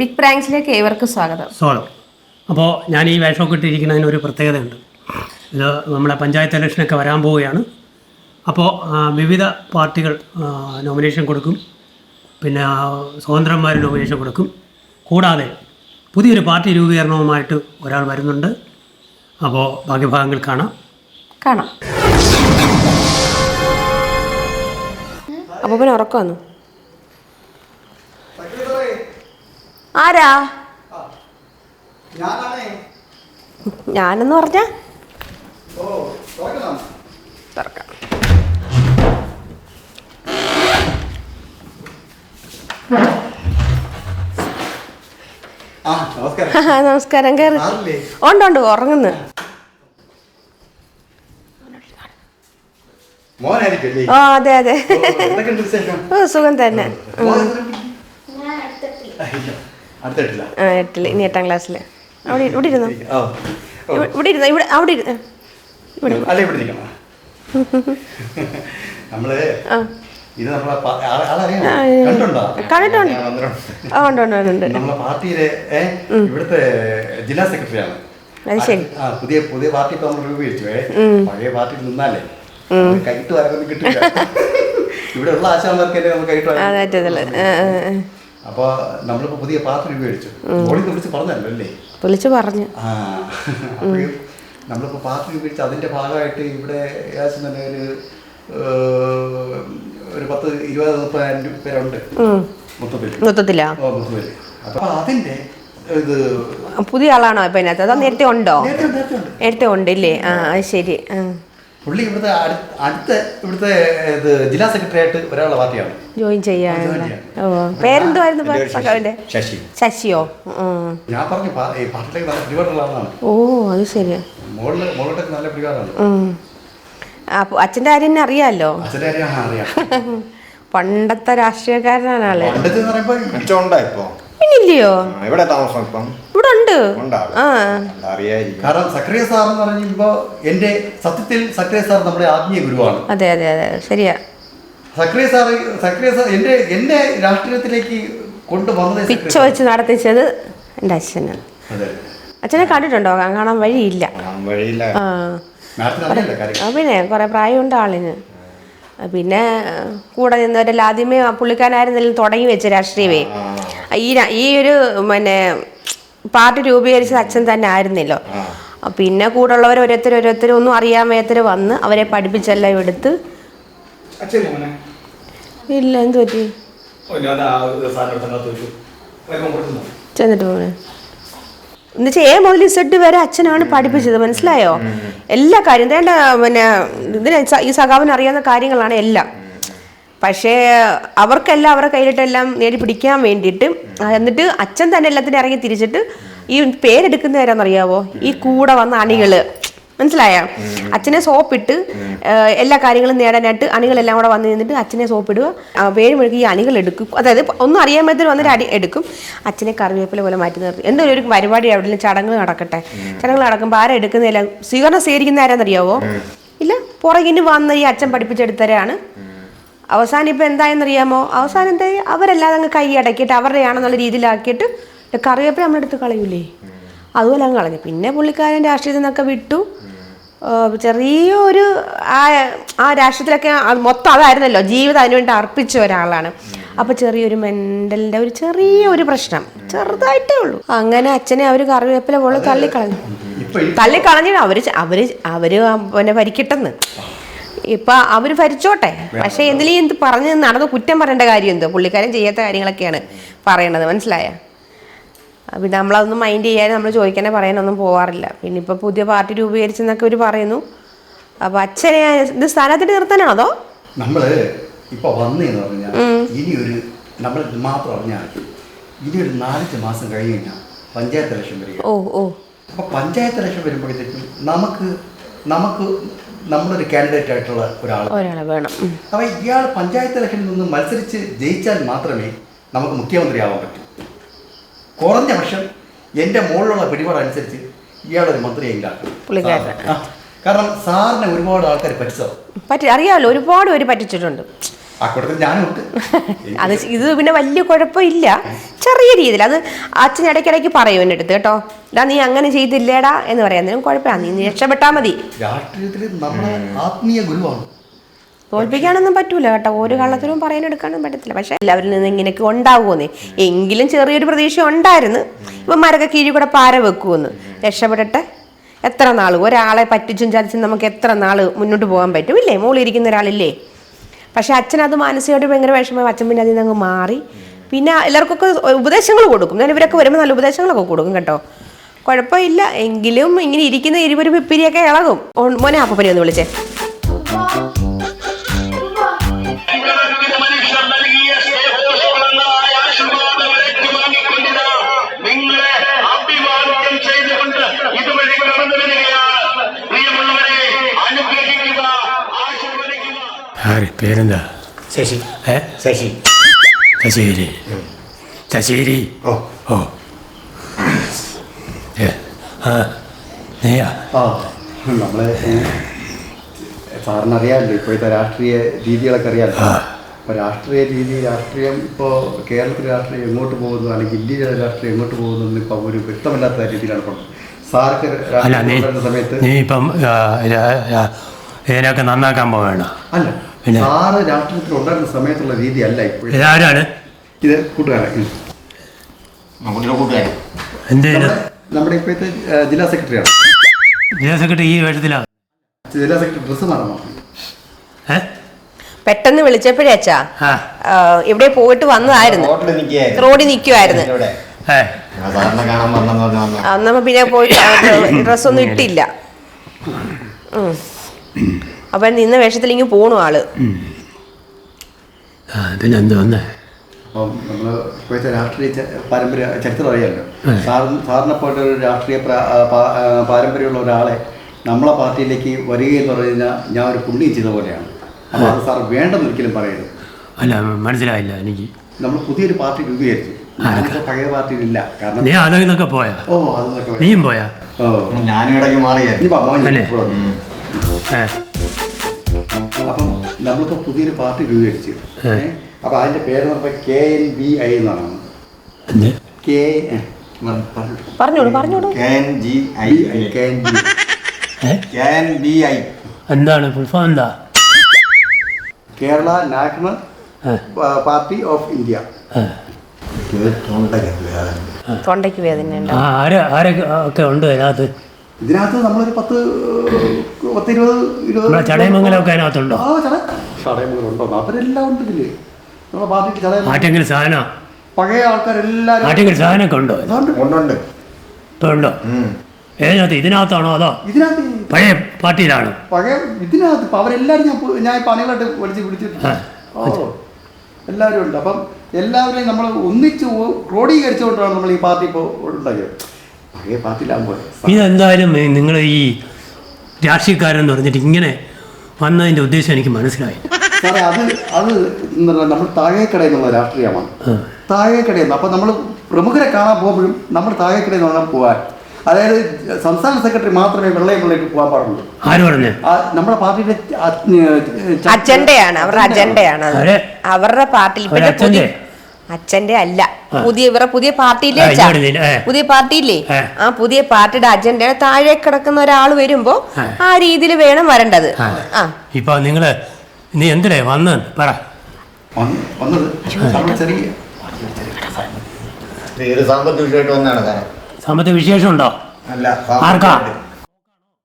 Big പ്രാങ്ക്സിലേക്ക് ഏവർക്കും സ്വാഗതം. സ്വാഗതം. അപ്പോൾ ഞാൻ ഈ വേഷമൊക്കെ ഇട്ടിരിക്കുന്നതിന് ഒരു പ്രത്യേകതയുണ്ട്. ഇത് നമ്മുടെ പഞ്ചായത്ത് ഇലക്ഷനൊക്കെ വരാൻ പോവുകയാണ്. അപ്പോൾ വിവിധ പാർട്ടികൾ നോമിനേഷൻ കൊടുക്കും. പിന്നെ സ്വതന്ത്രന്മാർ നോമിനേഷൻ കൊടുക്കും. കൂടാതെ പുതിയൊരു പാർട്ടി രൂപീകരണവുമായിട്ട് ഒരാൾ വരുന്നുണ്ട്. അപ്പോൾ ബാക്കി ഭാഗങ്ങൾ കാണാം. കാണാം. അപ്പോൾ പിന്നെ ഉറക്കം വന്നു ആരാ? ഞാനെന്ന് പറഞ്ഞ? തുറക്കാം. നമസ്കാരം. കയറി ആരില്ലേ? ഉണ്ട് ഉണ്ട് ഉറങ്ങുന്നു. ആ അതെ അതെ. സുഖം തന്നെ. ആ എട്ടിൽ. ഇനി എട്ടാം ക്ലാസ്സിൽ അവിടെ ഇവിടെ ഇരുന്നു? ഇവിടെ ഇരുന്നു? ഇവിടെ അവിടെ ഇരുന്ന് അല്ല ഇവിടെ നമ്മൾ ഇത് നമ്മളെ കണ്ടിട്ടുണ്ട്. ആ ഉണ്ട് ഉണ്ട് ഉണ്ട്. നമ്മളെ പാർട്ടിയിലെ ഇവിടുത്തെ ജില്ലാ സെക്രട്ടറിയാണ്. അത് ശരി. പുതിയ പുതിയ പാർട്ടി ഇപ്പൊ നമ്മൾ രൂപീകരിച്ചു പഴയ പാർട്ടിയിൽ നിന്നാലേ കൈട്ട് വരക്കൊന്നും കിട്ടില്ല. ഇവിടെ ഉള്ള ആശാന്മാർക്ക് നമുക്ക് കൈട്ട് വരാൻ അതായിട്ടതല്ല അപ്പൊ നമ്മളിപ്പോ പുതിയ പാത്രം ഉപയോഗിച്ചു. മോളിന്ന് വിളിച്ച് പറഞ്ഞല്ലോ അല്ലേ? വിളിച്ച് പറഞ്ഞു. ആ അപ്പോഴും നമ്മളിപ്പോ പാത്രം ഉപയോഗിച്ച് അതിന്റെ ഭാഗമായിട്ട് ഇവിടെ ഏകദേശം തന്നെ ഒരു ഒരു പത്ത് ഇരുപത് മുപ്പതിനായിരം പേരുണ്ട് മൊത്തത്തിൽ മൊത്തത്തിലാ. മൊത്തത്തിൽ അപ്പോൾ അതിന്റെ ഇത് പുതിയ ആളാണോ ഇപ്പൊ അതിനകത്ത് അതോ നേരത്തെ ഉണ്ടോ? നേരത്തെ ഉണ്ട്, ഇല്ലേ ആ അത് ശരി. ആ. പുള്ളി ഇവിടുത്തെ അടുത്ത ഇവിടുത്തെ ഇത് ജില്ലാ സെക്രട്ടറി ആയിട്ട് ഒരാളുടെ പാർട്ടിയാണ്. ജോയിൻ ചെയ്യാനുള്ള ചെയ്യാൻ. ഓ പേരെന്തുവായിരുന്നു ഇപ്പൊ സഖാവിന്റെ ശശി. ശശിയോ? ഞാൻ പറഞ്ഞു ഈ പാർട്ടിയിലേക്ക് നല്ല പിടിപാടുള്ള ആളാണ്. ഓ അത് ശരി. നല്ല പിടിപാടാണ്. അച്ഛന്റെ അച്ഛന്റെ കാര്യം തന്നെ അറിയാലോ? അച്ഛന്റെ കാര്യം ആ, അറിയാം. പണ്ടത്തെ രാഷ്ട്രീയക്കാരനാണ് ആൾ. പണ്ടത്തെ പറയുമ്പോൾ ഇപ്പൊ? പിന്നില്ലയോ ഇവിടെ എവിടെ താമസം ഇപ്പം. ഇവിടെ ഉണ്ട് കാരണം സക്രിയ സാർ എന്ന് പറയുമ്പോൾ എന്റെ സത്യത്തിൽ സക്രിയ സാർ നമ്മുടെ ആത്മീയ ഗുരുവാണ്. അതെ അതെ അതെ. ശരിയാ. സക്രിയ സാർ സക്രിയ സാർ എന്റെ എന്നെ രാഷ്ട്രീയത്തിലേക്ക് കൊണ്ടുവന്നത് പിച്ച വെച്ച് നടത്തിച്ചത് എന്റെ അച്ഛനാണ്. അതെ. അച്ഛനെ കണ്ടിട്ടുണ്ടോ? കാണാൻ വഴിയില്ല. കാണാൻ വഴിയില്ല. ആ. മാഡത്തിന് അറിയില്ല കാര്യം പിന്നെ കുറേ പ്രായമുണ്ട് ആളിന്. പിന്നെ കൂടെ നിന്നവരെല്ലാം ആദ്യമേ പുള്ളിക്കാനായിരുന്നെങ്കിലും തുടങ്ങി വെച്ച രാഷ്ട്രീയമേ. ഈ ഈ ഒരു പിന്നെ പാർട്ടി രൂപീകരിച്ചത് അച്ഛൻ തന്നെ ആയിരുന്നല്ലോ. പിന്നെ കൂടെ ഉള്ളവർ ഓരോരുത്തർ ഓരോരുത്തർ ഒന്നും അറിയാൻ മേത്തർ വന്ന് അവരെ പഠിപ്പിച്ചെല്ലാം എടുത്ത് ഇല്ല എന്ത് പറ്റി? ഓ, ഞാൻ ആ ഒരു സാധനം എടുത്തങ്ങാത്ത് വെച്ചു. വേഗം ചെന്നിട്ട് പോകണേ എന്നുവെച്ചാൽ എ മുതൽ ഇസഡ് വരെ അച്ഛനാണ് പഠിപ്പിച്ചത് മനസ്സിലായോ? എല്ലാ കാര്യം വേണ്ട പിന്നെ ഇതിന് ഈ സഖാവിന് അറിയാവുന്ന കാര്യങ്ങളാണ് എല്ലാം. പക്ഷേ അവർക്കെല്ലാം അവരുടെ കയ്യിലിട്ടെല്ലാം നേടി പിടിക്കാൻ വേണ്ടിയിട്ട് എന്നിട്ട് അച്ഛൻ തന്നെ എല്ലാത്തിനും ഇറങ്ങി തിരിച്ചിട്ട് ഈ പേരെടുക്കുന്നവരാന്നറിയാവോ? ഈ കൂടെ വന്ന അണികൾ. മനസ്സിലായോ? അച്ഛനെ സോപ്പിട്ട് എല്ലാ കാര്യങ്ങളും നേടാനായിട്ട് അണികളെല്ലാം കൂടെ വന്ന് നിന്നിട്ട് അച്ഛനെ സോപ്പിടുക. പേര് മുഴുകി ഈ അണികൾ എടുക്കും അതായത് ഒന്നും അറിയാൻ പറ്റുന്ന വന്നിട്ട് അടി എടുക്കും. അച്ഛനെ കറിവേപ്പില പോലെ മാറ്റി നിർത്തി. എന്തോ ഒരു പരിപാടി അവിടെ ചടങ്ങ് നടക്കട്ടെ. ചടങ്ങ് നടക്കുമ്പോൾ ആരാ എടുക്കുന്നില്ല സ്വീകരണം സ്വീകരിക്കുന്ന ആരാന്നറിയാവോ? ഇല്ല പുറകിന് വന്ന ഈ അച്ഛൻ പഠിപ്പിച്ചെടുത്തവരാണ്. അവസാനം ഇപ്പം എന്തായെന്നറിയാമോ? അവസാനം എന്താ അവരെല്ലാം അങ്ങ് കൈ അടക്കിയിട്ട് അവരുടെയാണെന്നുള്ള രീതിയിലാക്കിയിട്ട് കറിവേപ്പില നമ്മളെടുത്ത് കളയൂലേ? അതുപോലെ അങ്ങ് കളഞ്ഞു. പിന്നെ പുള്ളിക്കാരൻ രാഷ്ട്രീയത്തിൽ നിന്നൊക്കെ വിട്ടു. ചെറിയൊരു ആ ആ രാഷ്ട്രീയത്തിലൊക്കെ മൊത്തം അതായിരുന്നല്ലോ. ജീവിതം അതിനുവേണ്ടി അർപ്പിച്ച ഒരാളാണ്. അപ്പോൾ ചെറിയൊരു മെന്റലിന്റെ ഒരു ചെറിയ ഒരു പ്രശ്നം. ചെറുതായിട്ടേ ഉള്ളൂ. അങ്ങനെ അച്ഛനെ അവർ കറിവേപ്പില പോലെ തള്ളിക്കളഞ്ഞു. തള്ളിക്കളഞ്ഞു അവർ ച- അവർ അവർ പിന്നെ ഭരിക്കട്ടെന്ന് ഇപ്പൊ അവർ ഭരിച്ചോട്ടെ. പക്ഷെ എന്തിലേ എന്ത് പറഞ്ഞ് നടന്ന് കുറ്റം പറയേണ്ട കാര്യം എന്തോ? പുള്ളിക്കാരൻ ചെയ്യാത്ത കാര്യങ്ങളൊക്കെയാണ് പറയണത്. മനസ്സിലായ? പിന്നെ നമ്മളതൊന്നും മൈൻഡ് ചെയ്യാൻ നമ്മൾ ചോദിക്കാനേ പറയാനൊന്നും പോവാറില്ല. പിന്നെ ഇപ്പൊ പുതിയ പാർട്ടി രൂപീകരിച്ചെന്നൊക്കെ അവർ പറയുന്നു. അപ്പൊ അച്ഛനെ ഇത് സ്ഥാനത്തിന് നിർത്താനാണോ അതോ? നമ്മൾ ഇപ്പൊ വന്നേന്ന് പറഞ്ഞാൽ ഇനി ഒരു നമ്മൾ മാത്രം അറിഞ്ഞാൽ ഇനി ഒരു നാലഞ്ച് മാസം കഴിഞ്ഞ് കഴിഞ്ഞാൽ പഞ്ചായത്ത് ഇലക്ഷൻ വരിക. ഓ ഓ. അപ്പൊ പഞ്ചായത്ത് ഇലക്ഷൻ വരുമ്പോഴത്തേക്കും നമുക്ക് നമുക്ക് നമ്മളൊരു കാൻഡിഡേറ്റ് ആയിട്ടുള്ള ഒരാൾ ഒരാളെ വേണം. അപ്പൊ ഇയാൾ പഞ്ചായത്ത് ഇലക്ഷനിൽ നിന്ന് മത്സരിച്ച് ജയിച്ചാൽ മാത്രമേ നമുക്ക് മുഖ്യമന്ത്രിയാവാൻ പറ്റൂ കുറഞ്ഞ പക്ഷം എന്റെ മുകളിലുള്ള പിടിപാട് അനുസരിച്ച് ഇയാളൊരു മന്ത്രിയെ ഉണ്ടാക്കും പുള്ളിക്കാരൻ. ആ. കാരണം സാറിനെ ഒരുപാട് ആൾക്കാർ പറ്റിച്ചത് പറ്റി അറിയാമല്ലോ ഒരുപാട് പേര് പറ്റിച്ചിട്ടുണ്ട് ആ കൂട്ടത്തിൽ അത് ഇത് പിന്നെ വലിയ കുഴപ്പമില്ല. ചെറിയ രീതിയിൽ. അത് അച്ഛൻ ഇടയ്ക്കിടയ്ക്ക് പറയും എന്റെ അടുത്ത് കേട്ടോ. ഇതാ നീ അങ്ങനെ ചെയ്തില്ലേടാ? എന്ന് പറയാം. കുഴപ്പമില്ല. നീ രക്ഷപ്പെട്ടാ മതി. രാഷ്ട്രീയത്തിൽ ആത്മീയ ഗുരുവാണ്. തോൽപ്പിക്കാനൊന്നും പറ്റൂല കേട്ടോ. ഒരു കള്ളത്തിനും പറയാനെടുക്കാനൊന്നും പറ്റത്തില്ല. പക്ഷെ എല്ലാവരിൽ നിന്ന് ഇങ്ങനെയൊക്കെ ഉണ്ടാകുമെന്നേ എങ്കിലും ചെറിയൊരു പ്രതീക്ഷ ഉണ്ടായിരുന്നു. ഇവന്മാരൊക്കെ കീഴിൽ കൂടെ പാര വെക്കുമെന്ന്. രക്ഷപ്പെടട്ടെ. എത്ര നാൾ? ഒരാളെ പറ്റിച്ചും ചതിച്ചും നമുക്ക് എത്ര നാൾ മുന്നോട്ട് പോകാൻ പറ്റും? ഇല്ലേ? മുകളിലിരിക്കുന്ന ഒരാളില്ലേ? പക്ഷെ അച്ഛൻ അത് മാനസികമായിട്ട് ഭയങ്കര വിഷമമായി. അച്ഛൻ പിന്നെ അതിൽ നിന്ന് അങ്ങ് മാറി. പിന്നെ എല്ലാവർക്കൊക്കെ ഉപദേശങ്ങൾ കൊടുക്കും. ഞാൻ ഇവരൊക്കെ വരുമ്പോൾ നല്ല ഉപദേശങ്ങളൊക്കെ കൊടുക്കും കേട്ടോ. കുഴപ്പമില്ല. എങ്കിലും ഇങ്ങനെ ഇരിക്കുന്ന ഇരുപൊരു പിപ്പിരിയൊക്കെ ഇളകും. മോനെ അപ്പനെ ഒന്ന് വിളിച്ചേ. പേരെന്താ? ശശി. ഏ? ശശി. ശശേരി ശശേരി ഓ. ഓ. ഏ. ആ നീയാ ആ നമ്മളെ സാറിനറിയാമല്ലോ ഇപ്പോഴത്തെ രാഷ്ട്രീയ രീതികളൊക്കെ അറിയാമല്ലോ. അപ്പോൾ രാഷ്ട്രീയ രീതി രാഷ്ട്രീയം ഇപ്പോൾ കേരളത്തിലെ രാഷ്ട്രീയം എങ്ങോട്ട് പോകുന്നു അല്ലെങ്കിൽ ഇന്ത്യയിലെ രാഷ്ട്രീയം എങ്ങോട്ട് പോകുന്നു എന്ന് ഇപ്പോൾ ഒരു വ്യക്തമല്ലാത്ത രീതിയിലാണ് പോകുന്നത് സാർക്ക് നീ സമയത്ത് നീ ഇപ്പം ഇതിനൊക്കെ നന്നാക്കാൻ പോവുകയാണ് അല്ല? സാറ് രാഷ്ട്രീയത്തിൽ ഉണ്ടായിരുന്ന സമയത്തുള്ള രീതി അല്ല ഇപ്പോൾ ആരാണ്? ഇത് കൂട്ടുകാരൻ നമ്മുടെ കൂട്ടുകാരൻ എന്ത് ഇത് നമ്മുടെ- ഇപ്പോഴത്തെ ജില്ലാ സെക്രട്ടറിയാണ്. ജില്ലാ സെക്രട്ടറി ഈ വേഷത്തിലാണ് ജില്ലാ സെക്രട്ടറി ഡ്രസ്സ് മാറണം ഏ? പെട്ടെന്ന് വിളിച്ചപ്പോഴേ അച്ഛാ ആ. ആ, ഇവിടെ പോയിട്ട് വന്നതായിരുന്നു. റോഡിൽ അന്നപ്പോ നിൽക്കുമായിരുന്നു അന്നമ്മ പിന്നെ പോയിട്ട് ഡ്രസ്സൊന്നും ഇട്ടില്ല. അപ്പം നിന്ന വേഷത്തിൽ ഇങ്ങ് പോണു ആൾ. ആ പിന്നെ എന്ത് വന്നേ? അപ്പം നമ്മൾ ഇപ്പോഴത്തെ രാഷ്ട്രീയ ച- പാരമ്പര്യ ചരിത്രം അറിയാമല്ലോ. സാറിന് സാറിനെ പോയിട്ട് ഒരു രാഷ്ട്രീയ പാരമ്പര്യമുള്ള ഒരാളെ നമ്മളെ പാർട്ടിയിലേക്ക് വരികയെന്ന് പറഞ്ഞു കഴിഞ്ഞാൽ ഞാൻ ഒരു പുണ്യം ചെയ്ത പോലെയാണ്. അപ്പോൾ അത് സാർ വേണ്ടെന്നൊരിക്കലും പറയരുത്. അല്ല മനസ്സിലായില്ല എനിക്ക്. നമ്മൾ പുതിയൊരു പാർട്ടി രൂപീകരിച്ചു. പഴയ പാർട്ടിയിലില്ല. കാരണം നീ പോയാ? ഓ അതൊക്കെ നീയും പോയാ? ഓ. ഞാനും ഇടയ്ക്ക് നമ്മളിപ്പോൾ പുതിയൊരു പാർട്ടി രൂപീകരിച്ചു? അപ്പോൾ അതിന്റെ പേര് പറഞ്ഞപ്പോൾ കെ എൻ ബി ഐ എന്നാണ്. കെ പറഞ്ഞോളൂ പറഞ്ഞോളൂ. K N G I K N G K N B I. എന്താണ് ഫുൾഫോം എന്താ? Kerala national party of India. തൊണ്ടയ്ക്ക് വേദന ഉണ്ട് ആരൊക്കെ ഉണ്ട് അതിനകത്ത്? ഇതിനകത്ത് നമ്മളൊരു പത്ത് പത്ത് ഇരുപത് ഇരുപത് ചടയമംഗലമൊക്കെ അതിനകത്തുണ്ടോ ആ ചട ചടയമംഗലം ഉണ്ടോ? അവരെല്ലാം ഉണ്ട് ഇതിൽ. നമ്മളെ പാർട്ടിക്ക് ചടയമംഗലം. ആറ്റെങ്കിലും സാധനം പഴയ ആൾക്കാരെല്ലാരും സാധനമൊക്കെ ഉണ്ടോ? ഉണ്ട്. ഉണ്ടുണ്ട് ഇപ്പൊ ഉണ്ടോ. ഏതിനകത്ത്? ഇതിനകത്താണോ അതോ? ഇതിനകത്ത് പഴയ പാർട്ടിയിലാണ്? പഴയ ഇതിനകത്ത് ഇപ്പം അവരെല്ലാവരും ഞാൻ ഞാൻ ഇപ്പം അണികളായിട്ട് വിളിച്ച് പിടിച്ചിട്ടുണ്ട് എല്ലാവരും ഉണ്ട്. അപ്പം എല്ലാവരെയും നമ്മൾ ഒന്നിച്ച് ക്രോഡീകരിച്ചുകൊണ്ടാണ് നമ്മൾ ഈ പാർട്ടി ഇപ്പോൾ ഉണ്ടാക്കിയത് ഇതെന്തായാലും നിങ്ങൾ ഈ രാഷ്ട്രീയക്കാരെന്ന് പറഞ്ഞിട്ട് ഇങ്ങനെ വന്നതിന്റെ ഉദ്ദേശം എനിക്ക് മനസ്സിലായി. സാറേ അത് അത് നമ്മൾ താഴേക്കടയിൽ നിന്നുള്ള രാഷ്ട്രീയമാണ്. താഴേക്കട താഴേക്കടയിൽ നിന്ന് അപ്പം നമ്മൾ പ്രമുഖരെ കാണാൻ പോകുമ്പോഴും നമ്മൾ താഴേക്കടയിൽ നിന്ന് വേണം പോകാൻ അതായത് സംസ്ഥാന സെക്രട്ടറി മാത്രമേ വെള്ളയും വെള്ളയ്ക്ക് പോകാൻ പാടുള്ളൂ. ആര് പറഞ്ഞു? ആ നമ്മുടെ പാർട്ടിയുടെ അജണ്ടയാണ് അവരുടെ അജണ്ടയാണ്. അവരുടെ പാർട്ടിയിൽ അച്ഛന്റെ അല്ല. പുതിയ ഇവരുടെ പുതിയ പാർട്ടിയില്ലേ ഇല്ല, ഏ. പുതിയ പാർട്ടി ഇല്ലേ ആ പുതിയ പാർട്ടിയുടെ അജണ്ട താഴെ കിടക്കുന്ന ഒരാൾ വരുമ്പോ ആ. രീതിയിൽ വേണം വരേണ്ടത്. ആ. ഇപ്പൊ നിങ്ങൾ നീ എന്തിനേ വന്ന്? പറ. സാമ്പത്തിക വിശേഷം ഉണ്ടോ? അല്ല ആർക്കാ?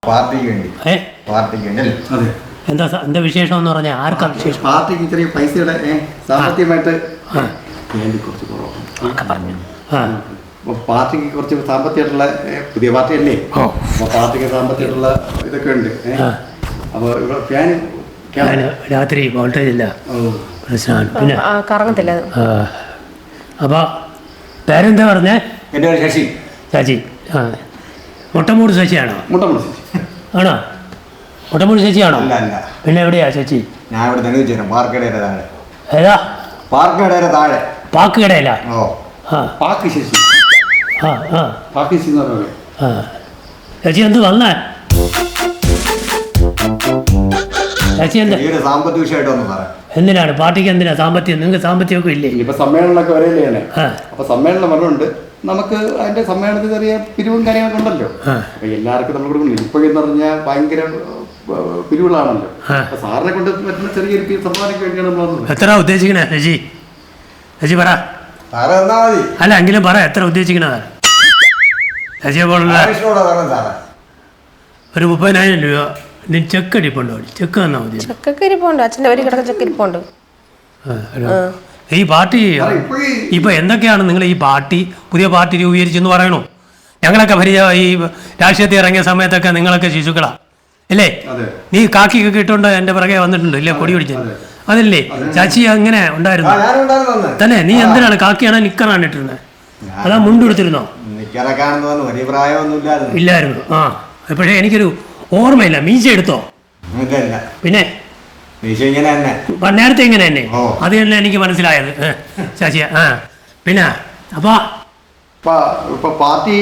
പാർട്ടിക്ക് വേണ്ടി. പാർട്ടിക്ക് വേണ്ടി. എന്താ എന്താ വിശേഷം എന്ന് പറഞ്ഞാൽ ആർക്കാ വിശേഷം? പാർട്ടിക്ക് ഇത്രയും പൈസയുടെ സാമ്പത്തികമായിട്ട് വേണ്ടി കുറച്ച് കുറവാണ്. ആ? പാർട്ടിക്ക് കുറച്ച് സാമ്പത്തികമായിട്ടുള്ള പുതിയ പാർട്ടി അല്ലേ? അപ്പൊ അപ്പോൾ പാർട്ടിക്ക് സാമ്പത്തികമായിട്ടുള്ള ഇതൊക്കെ ഉണ്ട്. അപ്പൊ അപ്പോൾ ഇവിടെ ഫാൻ രാത്രി വോൾട്ടേജ് ഇല്ല. ഓ. പ്രശ്നമാണ്. പിന്നെ? കറങ്ങത്തില്ല. അപ്പോൾ പേരെന്താ പറഞ്ഞേ? എന്റെ പേര് ശശി. ശശി. ആ. മുട്ടമൂട് ശശിയാണോ? മുട്ടമൂട് ശശി. ആണോ? മുട്ടമൂട് ശശിയാണോ? പിന്നെ എവിടെയാ ശശി? ഞാൻ ഇവിടെ പാർക്കടയുടെ താഴെ. ഏതാ? പാർക്കടയുടെ താഴെ. പാക്ക് കടയില? ഓ. ആ. പാക്ക് ശശി. ആ ആ. പാക്ക് ശശി എന്ന് പറഞ്ഞത് ആ. ശശി എന്ത് വന്നേ? സാമ്പത്തിക വിഷയമായിട്ടൊന്ന് എന്തിനാണ്? പാർട്ടിക്ക് എന്തിനാ? സാമ്പത്തികം? നിങ്ങൾക്ക് സാമ്പത്തികമൊക്കെ ഇല്ലേ? ഇനിയിപ്പോ സമ്മേളനമൊക്കെ വരെയല്ലേ ആ. അപ്പൊ സമ്മേളനം പറഞ്ഞുകൊണ്ട് നമുക്ക് അതിന്റെ സമ്മേളനത്തിൽ ചെറിയ പിരിവും കാര്യങ്ങളൊക്കെ ഉണ്ടല്ലോ. ആ. അപ്പൊ എല്ലാവർക്കും നമ്മൾ കൊടുക്കുന്നു ഇപ്പൊ എന്ന് പറഞ്ഞാൽ ഭയങ്കര ഏഹ്, പിരിവുകളാണല്ലോ. ആ. അപ്പൊ സാറിനെ കൊണ്ട് പറ്റുന്ന ചെറിയൊരു പി- സംഭാവനയ്ക്ക് വേണ്ടിയാണ് നമ്മൾ വന്നത്? എത്ര ഉദ്ദേശിക്കണേ ശശി? ശശി പറ. അല്ല എങ്കിലും പറ എത്ര ഉദ്ദേശിക്കണത്? ശശിയെ പോലുള്ള ഒരു മുപ്പതിനായിരം രൂപ നീ ചെക്ക് അടിപ്പുണ്ടോ ചെക്ക് തന്നാൽ മതി. ചെക്ക് ഇരിപ്പുണ്ട്. അച്ഛന്റെ ഒരു കിടക്ക ചെക്ക് ഇരിപ്പുണ്ട്. ആ, ഒരു- ഈ പാർട്ടി ഇപ്പൊ എന്തൊക്കെയാണ് നിങ്ങൾ ഈ പാർട്ടി പുതിയ പാർട്ടി രൂപീകരിച്ചെന്ന് പറയണോ? ഞങ്ങളൊക്കെ ഭരിച്ച ഈ രാഷ്ട്രീയത്തിൽ ഇറങ്ങിയ സമയത്തൊക്കെ നിങ്ങളൊക്കെ ശിശുക്കളാ. അല്ലേ? നീ കാക്കിയൊക്കെ ഇട്ടുകൊണ്ട് എന്റെ പുറകെ വന്നിട്ടുണ്ട്. ഇല്ലേ? കൊടി പിടിച്ചത് അതല്ലേ? ചാച്ചി അങ്ങനെ ഉണ്ടായിരുന്നു. തന്നെ നീ എന്തിനാണ് കാക്കിയാണോ നിക്കറാണ് ഇട്ടിരുന്നത് അതാ മുണ്ടെടുത്തിരുന്നോ ഇല്ലായിരുന്നു. ആ പക്ഷേ എനിക്കൊരു ഓർമ്മയില്ല. മീശ എടുത്തോ? പിന്നെ? നേരത്തെ ഇങ്ങനെ തന്നെ. അത് തന്നെ എനിക്ക് മനസ്സിലായത്. ചാച്ചിയാ ആ. പിന്നെ? അപ്പോൾ ഇപ്പൊ പാർട്ടി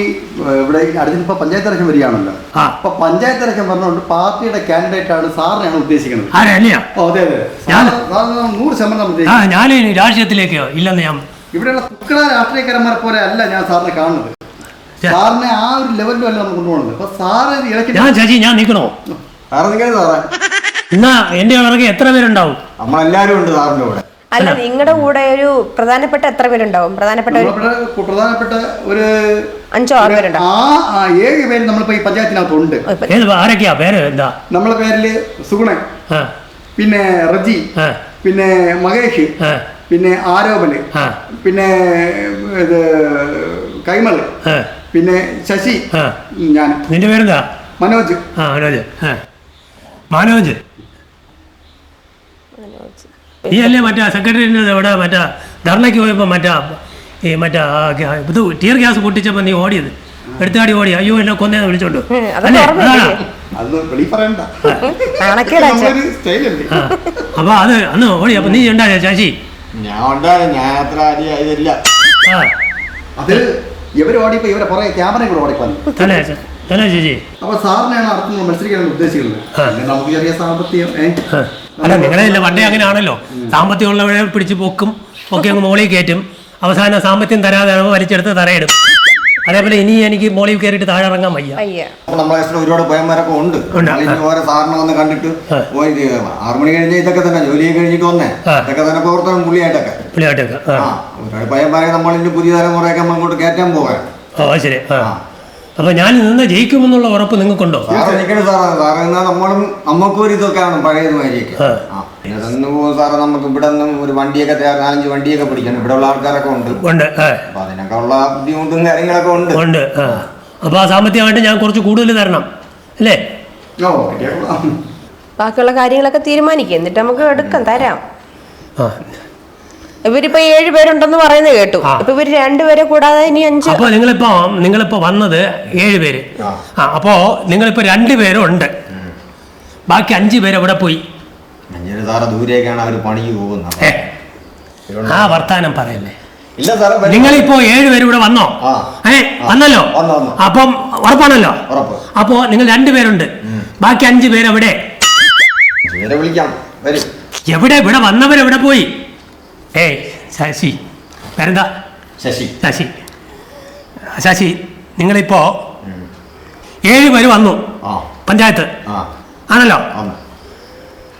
ഇവിടെ അടുത്തിപ്പോ പഞ്ചായത്ത് ഇലക്ഷൻ വരികയാണല്ലോ. അപ്പൊ പഞ്ചായത്ത് ഇലക്ഷൻ പറഞ്ഞുകൊണ്ട് പാർട്ടിയുടെ കാൻഡിഡേറ്റ് ആണ് സാറിനെയാണ് ഉദ്ദേശിക്കുന്നത്. അതെ അതെ. നൂറ് ശതമാനം ഞാൻ രാഷ്ട്രീയത്തിലേക്കോ? ഇല്ലെന്ന് ഞാൻ ഇവിടെയുള്ള കുക്കട രാഷ്ട്രീയക്കാരന്മാരെ പോലെ അല്ല ഞാൻ സാറിനെ കാണുന്നത്. സാറിനെ ആ ഒരു ലെവലിലും അല്ല നമ്മൾ കൊണ്ടുപോകുന്നത് അപ്പൊ സാറ് ഇലക്ഷൻ ഞാൻ ഞാൻ നിൽക്കണോ സാറ്. എന്നാ പിറകെ എത്ര പേരുണ്ടാവും? നമ്മളെല്ലാരും ഉണ്ട് സാറിന്റെ കൂടെ. അല്ല നിങ്ങളുടെ കൂടെ ഒരു പ്രധാനപ്പെട്ട എത്ര പേരുണ്ടാവും? പ്രധാനപ്പെട്ട ഒരു പ്രധാനപ്പെട്ട ഒരു അഞ്ചോ ആറ് പേരുണ്ടാവും ആ ആ ഏഴ് പേര് നമ്മളിപ്പോ ഈ പഞ്ചായത്തിനകത്തുണ്ട്. ഉണ്ട് ഏത് ആരൊക്കെയാ? പേര് എന്താ? നമ്മളെ പേരിൽ സുഗുണൻ പിന്നെ റജി പിന്നെ മഹേഷ് പിന്നെ ആരോപന് പിന്നെ ഇത് കൈമൾ പിന്നെ ശശി ഞാൻ. നിന്റെ പേരെന്താ? മനോജ്. ആ മനോജ്. ആ. മാനോജ്. നീ അല്ലേ മറ്റേ സെക്രട്ടറിന്റെ ഇവിടെ മറ്റേ? ധർണയ്ക്ക് പോയപ്പോൾ മറ്റേ? ഈ മറ്റേ ഇത് ടിയർ ഗ്യാസ് പൊട്ടിച്ചപ്പോൾ നീ ഓടിയത്? എടുത്താടി ഓടി. അയ്യോ എന്നെ കൊന്നേന്ന് വിളിച്ചോണ്ട്. അപ്പൊ അത് അന്ന് ഓടി. അപ്പൊ നീ ഉണ്ടായ ശശി? ഞാൻ ഉണ്ടായിരുന്നു ഞാൻ അത്ര അരി ഇതില്ല ആ. അത് ഇവരെ പുറകെ ക്യാമറയും കൂടെ ചേച്ചി അപ്പൊ സാറിനെയാണ് അടുത്ത് മത്സരിക്കാൻ ഉദ്ദേശിക്കുന്നത്. നമുക്ക് ചെറിയ സാമ്പത്തികം. അല്ല നിങ്ങളെ പണ്ടേ അങ്ങനെയാണല്ലോ. സാമ്പത്തികമുള്ളവരെ പിടിച്ച് പൊക്കും ഒക്കെ അങ്ങ് മോളിൽ കയറ്റും. അവസാനം സാമ്പത്തികം തരാതെ വലിച്ചെടുത്ത് തറയിടും. അതേപോലെ ഇനി എനിക്ക് മോളിൽ കയറിയിട്ട് താഴെ ഇറങ്ങാൻ വയ്യ. നമ്മളെ ഒരുപാട് ഭയന്മാരൊക്കെ ഉണ്ട്. ഓരോ സാറിനെ വന്ന് കണ്ടിട്ട് ആറ് മണി കഴിഞ്ഞ ഇതൊക്കെ തന്നെ ജോലി കഴിഞ്ഞിട്ട് വന്നേ. ഇതൊക്കെ തന്നെ പ്രവർത്തനം പുള്ളിയായിട്ടൊക്കെ. പുള്ളിയായിട്ടൊക്കെ ഭയന്മാരെ നമ്മൾ നമ്മളിന്റെ പുതിയ തലമുറയൊക്കെ നമ്മൾ ഇങ്ങോട്ട് കയറ്റാൻ പോകാൻ ഓ ശരി. അപ്പോൾ ഞാൻ നിന്ന് ജയിക്കുമെന്നുള്ള ഉറപ്പ് നിങ്ങൾക്കുണ്ടോ? നമ്മളും നമുക്കും ഒരു ഇതൊക്കെ ആണ് സാറേ നമുക്ക് ഇവിടെ നിന്നും വണ്ടിയൊക്കെ നാലഞ്ച് വണ്ടിയൊക്കെ പിടിക്കണം. ഇവിടെ ഉള്ള ആൾക്കാരൊക്കെ ഉണ്ട്. ഉണ്ട് ആ. അപ്പൊ അതിനൊക്കെ ഉള്ള ബുദ്ധിമുട്ടും കാര്യങ്ങളൊക്കെ ഉണ്ട്. ഉണ്ട് ആ. അപ്പോൾ ആ സാമ്പത്തികമായിട്ട് ഞാൻ കുറച്ച് കൂടുതൽ തരണം അല്ലേ? ബാക്കിയുള്ള കാര്യങ്ങളൊക്കെ തീരുമാനിക്കും. എന്നിട്ട് നമുക്ക് എടുക്കാം തരാം. ആ. ഇവരിപ്പോ ഏഴ് പേരുണ്ടെന്ന് പറയുന്നത് കേട്ടു. ഇപ്പൊ ഇവർ രണ്ടുപേരെ കൂടാതെ ഇനി അഞ്ച് അപ്പോൾ നിങ്ങളിപ്പോ നിങ്ങളിപ്പോ വന്നത് ഏഴ് പേര്. ആ. അപ്പോ നിങ്ങളിപ്പോ രണ്ടുപേരും രണ്ട് പേരും ഉണ്ട് ബാക്കി അഞ്ചു പേര് എവിടെ പോയി? സാറ് അവർ പണിക്ക് പോകുന്നത്. ആ വർത്താനം പറയല്ലേ. ഇല്ല സാറേ വരും. നിങ്ങളിപ്പോ ഏഴുപേരും ഇവിടെ വന്നോ. ഏ വന്നല്ലോ? വന്നു, വന്നു. അപ്പം ഉറപ്പാണല്ലോ? ഉറപ്പ്. അപ്പോ നിങ്ങൾ രണ്ടുപേരുണ്ട് ബാക്കി അഞ്ചു പേരെവിടെ വിളിക്കാം. വരും. എവിടെ ഇവിടെ വന്നവരെവിടെ പോയി? ഏയ് ശശി. പേരെന്താ? ശശി. ശശി. ശശി നിങ്ങളിപ്പോ ഏഴ് പേര് വന്നു. പഞ്ചായത്ത്. ആണല്ലോ? അപ്പോൾ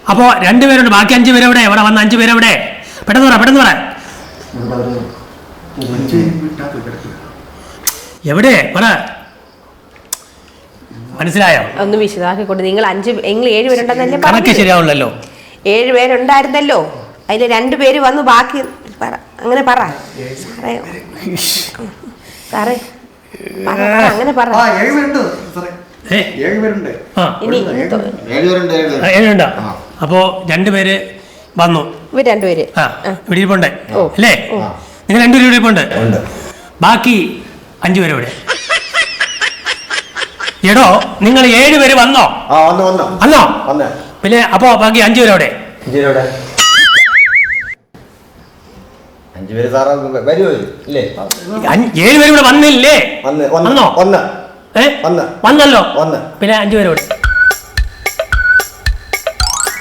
അപ്പോ രണ്ടുപേരുണ്ട് ബാക്കി അഞ്ചു എവിടെ എവിടെ വന്ന അഞ്ചു എവിടെ പെട്ടെന്ന് പറ പെട്ടെന്ന് പറ. എവിടെ? പറ. മനസ്സിലായോ? ഒന്ന് വിശദമാക്കിക്കൊണ്ട്. നിങ്ങൾ അഞ്ച് നിങ്ങൾ ഏഴ് പേരുണ്ടെന്നല്ലേ കണക്ക്? ശരിയാവില്ലല്ലോ ഏഴ് പേരുണ്ടായിരുന്നല്ലോ. അതിൽ രണ്ട് പേര് വന്നു ബാക്കി പറ. അങ്ങനെ പറ. സാറേ. സാറേ. അങ്ങനെ പറ. ആ ഏഴ് പേരുണ്ട്. സാറേ. ഏഴ് പേരുണ്ട്. ആ. ഇനി ഇനി തൊ- ഏഴുപേരുണ്ട് ആ, ഏഴുപേരുണ്ട് ഏഴുണ്ടോ ആ. അപ്പോ രണ്ടുപേര് വന്നു. ഇവർ രണ്ടുപേര് ആ ഇവിടെ ഇരിപ്പുണ്ട്. ഓ. അല്ലേ? നിങ്ങൾ രണ്ടുപേരും ഇവിടെ ഇരിപ്പുണ്ട്. ഉണ്ട്. ബാക്കി അഞ്ചു പേര് ഇവിടെ. എടോ നിങ്ങൾ ഏഴ് പേര് വന്നോ? ആ വന്നു വന്നു. വന്നോ? വന്നേ. പിന്നെ അപ്പോ ബാക്കി അഞ്ചു പേര് അവിടെ. അഞ്ചുപേരുടെ അഞ്ചുപേര് സാറ് വരുമോ ഇല്ലേ? ഏഴ് പേര് ഇവിടെ വന്നില്ലേ? വന്ന് വന്ന് വന്നോ? വന്ന്. ഏ? വന്ന്. വന്നല്ലോ? വന്ന്. പിന്നെ അഞ്ചു പേര് ഇവിടെ.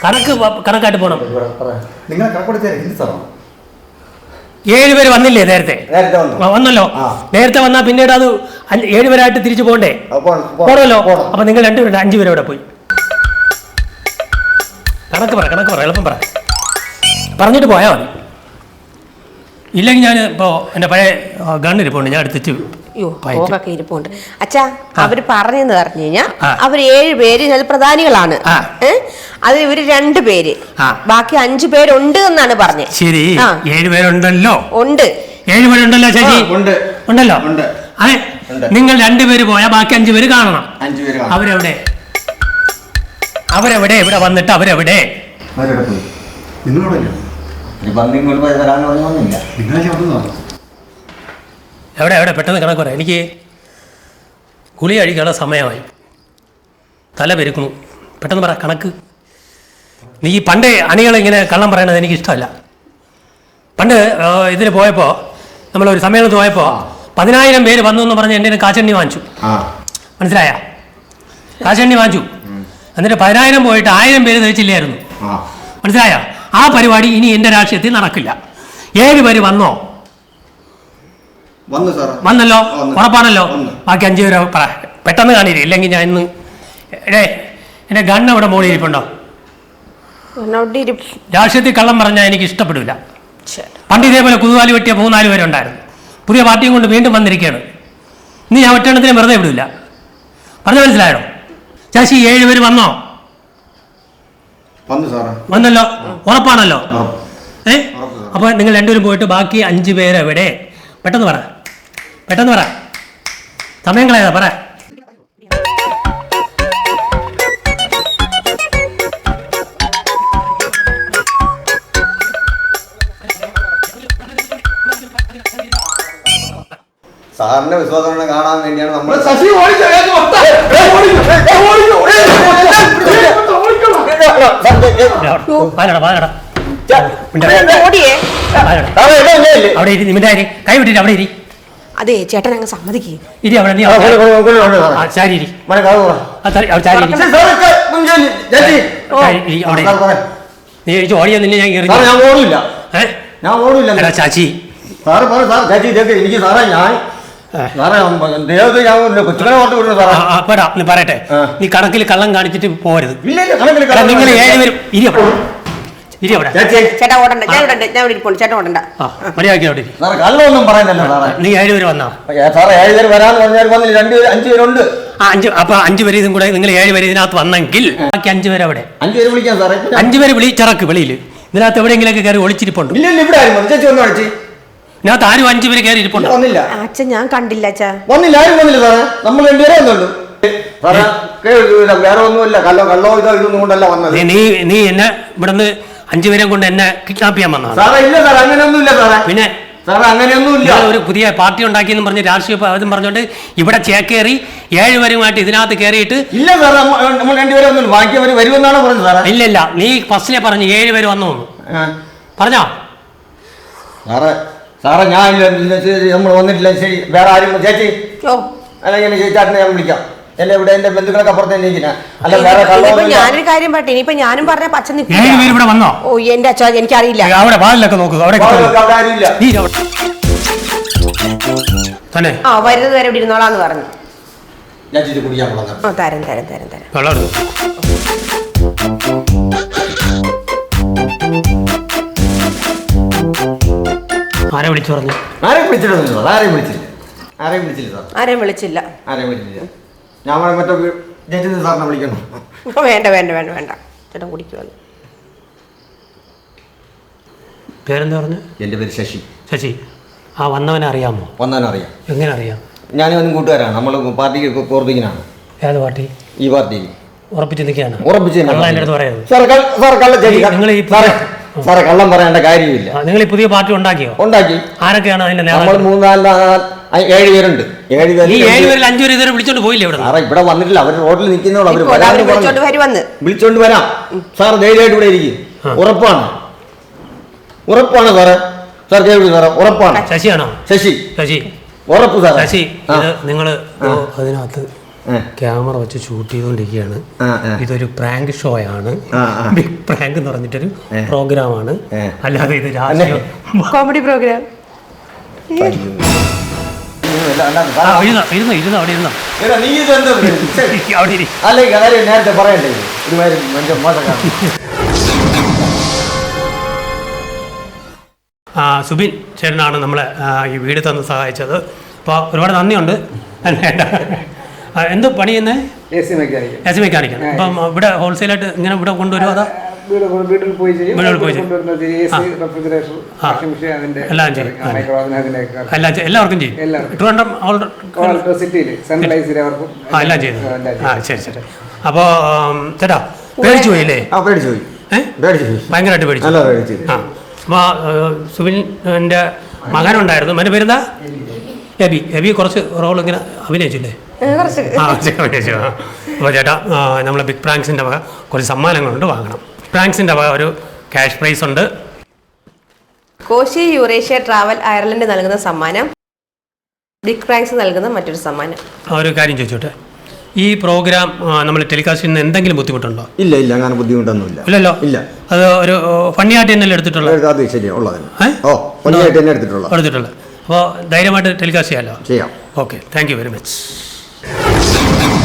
കണക്ക് കണക്കായിട്ട് പോണം. നിങ്ങൾ ഏഴ് പേര് വന്നില്ലേ നേരത്തെ? നേരത്തെ വന്നു. വന്നല്ലോ? നേരത്തെ വന്നാ പിന്നീട് അത് ഏഴുപേരായിട്ട് ഏഴ് പേരായിട്ട് തിരിച്ചു പോകണ്ടേ പോണല്ലോ അപ്പൊ നിങ്ങൾ രണ്ടുപേരുടെ അഞ്ചു പേരോടെ പോയി. കണക്ക് പറ കണക്ക് പറ എളുപ്പം പറ. പറഞ്ഞിട്ട് പോയാൽ മതി. ഇല്ലെങ്കിൽ ഞാൻ ഇപ്പോ എന്റെ പഴയ ഗണ്ണ് ഇരിപ്പുണ്ട്. ഞാൻ എടുത്തിട്ട്. പോകൊക്കെ ഇരിപ്പുണ്ട്. അച്ഛാ അവർ പറഞ്ഞെന്ന് പറഞ്ഞു കഴിഞ്ഞാ ആ. അവർ ഏഴ് പേര് ഇതിൽ പ്രധാനികളാണ്. അത് ഇവർ രണ്ട് പേര്. ബാക്കി അഞ്ചു പേരുണ്ട് എന്നാണ് പറഞ്ഞത് ശരി. ഏഴ് പേരുണ്ടല്ലോ? ഉണ്ട്. ഏഴ് പേരുണ്ടല്ലോ ചേച്ചി? ഉണ്ട്. ഉണ്ടല്ലോ? ഉണ്ട്. അതെ. നിങ്ങൾ രണ്ടുപേര് പോയാൽ ബാക്കി അഞ്ചു പേര് കാണണം. അഞ്ചു പേര് കാണും. അവരെവിടെ? അവരെവിടെ? ഇവിടെ വന്നിട്ട് അവരെവിടെ? നിങ്ങളോടല്ലോ? ഒരു പന്തി ഇങ്ങോട്ട് പോയി വരാന്ന് പറഞ്ഞൊന്നുമില്ല നിങ്ങളെ വന്നതാണ് എവിടെ എവിടെ? പെട്ടെന്ന് കണക്ക് പറയാം എനിക്ക് ഗുളി കഴിക്കാനുള്ള സമയമായി. തല പെരുക്കുന്നു. പെട്ടെന്ന് പറ കണക്ക്. നീ ഈ പണ്ടേ അണികളിങ്ങനെ കള്ളം പറയണത് എനിക്ക് ഇഷ്ടമല്ല. പണ്ട് ഇതിൽ പോയപ്പോൾ നമ്മളൊരു സമ്മേളനത്തിൽ പോയപ്പോൾ പതിനായിരം പേര് വന്നു എന്ന് പറഞ്ഞ് എന്റെ കാശണ്ണി വാങ്ങിച്ചു. ആ. മനസ്സിലായ? കാശണ്ണി വാങ്ങിച്ചു. എന്നിട്ട് പതിനായിരം പോയിട്ട് ആയിരം പേര് തയ്ച്ചില്ലായിരുന്നു മനസ്സിലായ? ആ പരിപാടി ഇനി എന്റെ രാഷ്ട്രീയത്തിൽ നടക്കില്ല. ഏഴ് പേര് വന്നോ? വന്നു വന്നല്ലോ? വന്നു. ഉറപ്പാണല്ലോ. ബാക്കി അഞ്ചു പേര് പറ. പെട്ടെന്ന് കാണില്ല ഇല്ലെങ്കിൽ ഞാൻ ഇന്ന് എടേ എന്റെ ഗണ്ണ് ഇവിടെ മോളിൽ ഇരിപ്പുണ്ടോ? അവിടെ ഇരി- രാഷ്ട്രീയത്തിൽ കള്ളം പറഞ്ഞാൽ എനിക്ക് ഇഷ്ടപ്പെടില്ല. പണ്ട് ഇതേപോലെ കുതുകാലി വെട്ടിയ മൂന്നാൽ പേരുണ്ടായിരുന്നു. പുതിയ പാർട്ടിയും കൊണ്ട് വീണ്ടും വന്നിരിക്കുകയാണ്. ഇനി ഞാൻ ഒറ്റെണ്ണത്തിന് വെറുതെ വിടില്ല പറഞ്ഞു മനസ്സിലായോ? ശശി ഏഴ് പേര് വന്നോ? വന്നല്ലോ ഉറപ്പാണല്ലോ ഏ അപ്പൊ നിങ്ങൾ രണ്ടുപേരും പോയിട്ട് ബാക്കി അഞ്ചു പേര് എവിടെ പെട്ടെന്ന് പറ പെട്ടെന്ന് പറ സമയം കളയാതെ പറ സാറിന്റെ വിശ്വാസം കാണാൻ വേണ്ടിയാണ് നമ്മൾ ശശി ഓടിച്ചോ അവിടെ ഇരി നിമിന്റെ ആര് കൈ വിട്ടിട്ട് അവിടെ ഇരി. അതെ ചേട്ടൻ അങ്ങ് സമ്മതിക്കേ. ഇരി അവിടെ നീ ചാരി ഇരി. ചാരി- അവിടെ ഇരി. നീ ഓടിയ നിന്നെ ഞാൻ കയറി ഞാൻ ഓടില്ല. ഞാൻ ഓടില്ല. ചാച്ചി. സാറ് സാർ ചാച്ചി ഇതൊക്കെ എനിക്ക് സാറേ ഞാൻ ഏ. സാറേ ദൈവത്തെ ഞാൻ ഒരു കൊച്ചുങ്ങളെ ഓർത്ത് വിടുന്നു ആ, സാറേ? ആ, പോടാ നീ പറയട്ടെ. നീ കണക്കിൽ കള്ളം കാണിച്ചിട്ട് പോരുത് നിങ്ങൾ ഏഴുപേരും ഇരി ഇരി അവിടെ. ചേട്ടാ ഓടണ്ട ഞാൻ ഇവിടെ ഞാൻ ഇവിടെ ഇരിപ്പുണ്ട് ചേട്ടൻ ഓടണ്ട. ആ മര്യാദയ്ക്ക് അവിടെ ഇരി. സാറേ കള്ളൊന്നും പറയുന്നില്ല സാറേ. നീ ഏഴുപേര് വന്നാ? ഏ, സാറേ വരാന്ന് പറഞ്ഞാൽ വന്നില്ല. രണ്ട് പേര് അഞ്ച് പേരുണ്ട്. ആ അഞ്ച് അപ്പൊ അഞ്ചു പേര് ഇതും കൂടെ നിങ്ങൾ ഏഴ് പേര് ഇതിനകത്ത് വന്നെങ്കിൽ ബാക്കി അഞ്ചു പേര് അവിടെ. അഞ്ച് പേര് വിളിക്കാം സാറേ. പിന്നെ- അഞ്ചു പേര് വിളിച്ചിറക്ക് വെളിയിൽ ഇതിനകത്ത് എവിടെയെങ്കിലൊക്കെ കയറി ഒളിച്ചിരിപ്പുണ്ട്. ഇല്ല ഇല്ല ഇവിടെ ആരും വന്നു. ചേച്ചി ഒന്ന് അടിച്ച് അഞ്ചു പേര് കയറി ഇരിപ്പുണ്ട്. വന്നില്ല. ആ, അച്ഛൻ ഞാൻ കണ്ടില്ല അച്ഛാ. വന്നില്ല ആരും വന്നില്ല സാറേ. നമ്മൾ രണ്ടുപേരെ വന്നുള്ളൂ. സാറേ കേൾക്കില്ല വേറെ ഒന്നുമില്ല. കല്ലോ കള്ളോ ഇതോ ഇതൊന്നും കൊണ്ടല്ല വന്നത്. നീ നീ നീ എന്നെ ഇവിടുന്ന് അഞ്ചു പേരെ കൊണ്ട് എന്നെ കിഡ്നാപ്പ് ചെയ്യാൻ വന്നതാണ്. സാറേ ഇല്ല സാറേ അങ്ങനെയൊന്നും ഇല്ല സാറേ. പിന്നെ സാറേ അങ്ങനെയൊന്നും ഇല്ല ഇയാൾ ഒരു പുതിയ പാർട്ടി ഉണ്ടാക്കിയെന്ന് പറഞ്ഞ് രാഷ്ട്രീയ അതും പറഞ്ഞുകൊണ്ട് ഇവിടെ ചേക്കേറി ഏഴുപേരുമായിട്ട് ഇതിനകത്ത് കയറിയിട്ട് ഇല്ല സാറേ നമ്മ- നമ്മൾ രണ്ടുപേരെ ഒന്നുമില്ല ബാക്കിയവർ വരുമെന്നാണ് പറഞ്ഞത് സാറേ. ഇല്ല ഇല്ല. നീ ഫസ്റ്റിലെ പറഞ്ഞു ഏഴുപേര് വന്നു ആ. പറഞ്ഞോ? സാറേ സാറേ ഞാൻ നമ്മൾ വന്നിട്ടില്ല ശരി വേറെ ആരും ചേച്ചി അല്ലെങ്കിൽ ചേച്ചാട്ടിനെ ഞാൻ വിളിക്കാം. എന്നെ ഇവിടെ എന്റെ ബന്ധുക്കളൊക്കെ അല്ല വേറെ കള്ളൊന്നുമില്ല ഞാനൊരു കാര്യം പറട്ടെ ഇനിയിപ്പോ ഞാനും പറഞ്ഞ പച്ച ഇവിടെ വന്നോ? ഓ എന്റെ അച്ഛാ എനിക്കറിയില്ല. അവിടെ വാലിലൊക്കെ നോക്കുക അവിടെ ആ വരുന്നത് വരെ ഇവിടെ ഇരുന്നോളാന്ന് പറഞ്ഞു. ഞാൻ കുടിക്കാൻ തരാം തരാം തരാം തരാം. ആരെ വിളിച്ചു പറഞ്ഞു? ആരെയും വിളിച്ചിട്ടൊന്നുമില്ല സാർ ആരെയും വിളിച്ചില്ല. ആരെയും വിളിച്ചില്ല സാർ. ആരെയും വിളിച്ചില്ല. ആരെയും വിളിച്ചില്ല. ഞാൻ വേണേ മറ്റേ ജഡ്ജി സാറിനെ വിളിക്കണം? വേണ്ട വേണ്ട വേണ്ട വേണ്ട. ചേട്ടൻ കുടിക്കുവല്ലോ പേരെന്താ പറഞ്ഞു? എന്റെ പേര് ശശി. ശശി. ആ വന്നവനെ അറിയാമോ? വന്നവനറിയാം എങ്ങനെ അറിയാം? ഞാനും കൂട്ടുകാരാണ്. നമ്മൾ പാർട്ടിക്ക് പ്രവർത്തിക്കുന്നതാണ് ഏത് പാർട്ടി? ഈ പാർട്ടിക്ക്. ഉറപ്പിച്ച് നിൽക്കുകയാണ്. ഉറപ്പിച്ച് കള്ളം എന്റെ അടുത്ത് പറയരുത് സാർ കള്ള- നിങ്ങൾ ഈ സാറേ സാറേ കള്ളം പറയേണ്ട കാര്യമില്ല. നിങ്ങൾ ഈ പുതിയ പാർട്ടി ഉണ്ടാക്കിയോ? ഉണ്ടാക്കി. ആരൊക്കെയാണ് അതിന്റെ നമ്മൾ നേതാക്കൾ മൂന്നാൽ നാ- ആ, ഏഴ് പേരുണ്ട്. ഏഴ് പേര് ഈ ഏഴ് പേരിൽ അഞ്ചു പേര് ഇതുവരെ വിളിച്ചോണ്ട് പോയില്ലേ ഇവിടെ? സാറേ ഇവിടെ വന്നിട്ടില്ല. അവർ റോഡിൽ നിൽക്കുന്നോളൂ അവർ വരാമെന്ന് വിളിച്ചോണ്ട് വരാം സാർ ധൈര്യമായിട്ട് ഇവിടെ ഇരിക്കും. ഉറപ്പാണ്. ഉറപ്പാണ് സാറേ. സാർ കേൾക്കൂ സാറേ? ഉറപ്പാണ്. ശശിയാണോ? ശശി. ശശി. ഉറപ്പ് സാറേ. ശശി നിങ്ങൾ നിങ്ങൾ അതിനകത്ത് ക്യാമറ വെച്ച് ഷൂട്ട് ചെയ്തുകൊണ്ടിരിക്കുകയാണ്. ഇതൊരു പ്രാങ്ക് ഷോ ആണ്. ബിഗ് പ്രാങ്ക് എന്ന് പറഞ്ഞിട്ടൊരു പ്രോഗ്രാമാണ്. ആണ് അല്ലാതെ ഇത് രാഷ്ട്രീയ. Comedy programme. നേരത്തെ പറയണ്ടേ? ഒരുമാതിരി സുബിൻ ചേട്ടനാണ് നമ്മളെ ഈ വീട് തന്ന് സഹായിച്ചത്. അപ്പോൾ ഒരുപാട് നന്ദിയുണ്ട്. ആ, എന്ത് പണി ചെയ്യുന്നേ? A C mechanical. അപ്പം ഇവിടെ ഹോൾസെയിലായിട്ട് ഇങ്ങനെ ഇവിടെ കൊണ്ടുവരുമോ അതാ? വീട് വീട്ടിൽ പോയി ചെയ്യും. എല്ലാം ചെയ്യും. എല്ലാവർക്കും ചെയ്യും. ട്രിവാൻഡ്രം ആ എല്ലാം ചെയ്തു. ആ. ശരി ശരി. അപ്പോൾ ചേട്ടാ പേടിച്ചു പോയില്ലേ? ആ പേടിച്ചു പോയി. ഏ? പേടിച്ചു പോയി. ഭയങ്കരമായിട്ട് പേടിച്ചു നല്ല പേടിച്ചു ആ. അപ്പോൾ സുബിന്റെ മകനുണ്ടായിരുന്നു. മറ്റേ പേരെന്താ? എബി. എബി കുറച്ച് റോൾ ഇങ്ങനെ അഭിനയിച്ചില്ലേ? ആ കുറച്ച്. ആ അപ്പോൾ ചേട്ടാ നമ്മൾ നമ്മളെ ബിഗ് പ്രാങ്ക്സിന്റെ വക കുറച്ച് സമ്മാനങ്ങളുണ്ട് വാങ്ങണം. പ്രാങ്ക്സിന്റെ വക ഒരു ക്യാഷ് പ്രൈസ് ഉണ്ട്. കോശി യൂറേഷ്യ ട്രാവൽ അയർലൻഡ് നൽകുന്ന സമ്മാനം. ബിഗ് പ്രാങ്ക്സ് നൽകുന്ന മറ്റൊരു സമ്മാനം. ആ, ഒരു കാര്യം ചോദിച്ചോട്ടെ. ഈ പ്രോഗ്രാം നമ്മൾ ടെലികാസ്റ്റ് ചെയ്യുന്ന എന്തെങ്കിലും ബുദ്ധിമുട്ടുണ്ടോ? ഇല്ല ഇല്ല അങ്ങനെ ബുദ്ധിമുട്ടൊന്നുമില്ല. ഇല്ലല്ലോ? ഇല്ല. അത് ഒരു ഫണ്ണിയായിട്ട് തന്നെ തന്നെയല്ലേ എടുത്തിട്ടുള്ളത്? അത് ശരി ഉള്ളതിന് ഏ? ഓ ഫണ്ണിയായിട്ട് തന്നെ എടുത്തിട്ടുള്ള എടുത്തിട്ടുള്ളത്. അപ്പോൾ ധൈര്യമായിട്ട് ടെലികാസ്റ്റ് ചെയ്യാമല്ലോ ചെയ്യാം. Okay thank you very much Thank you.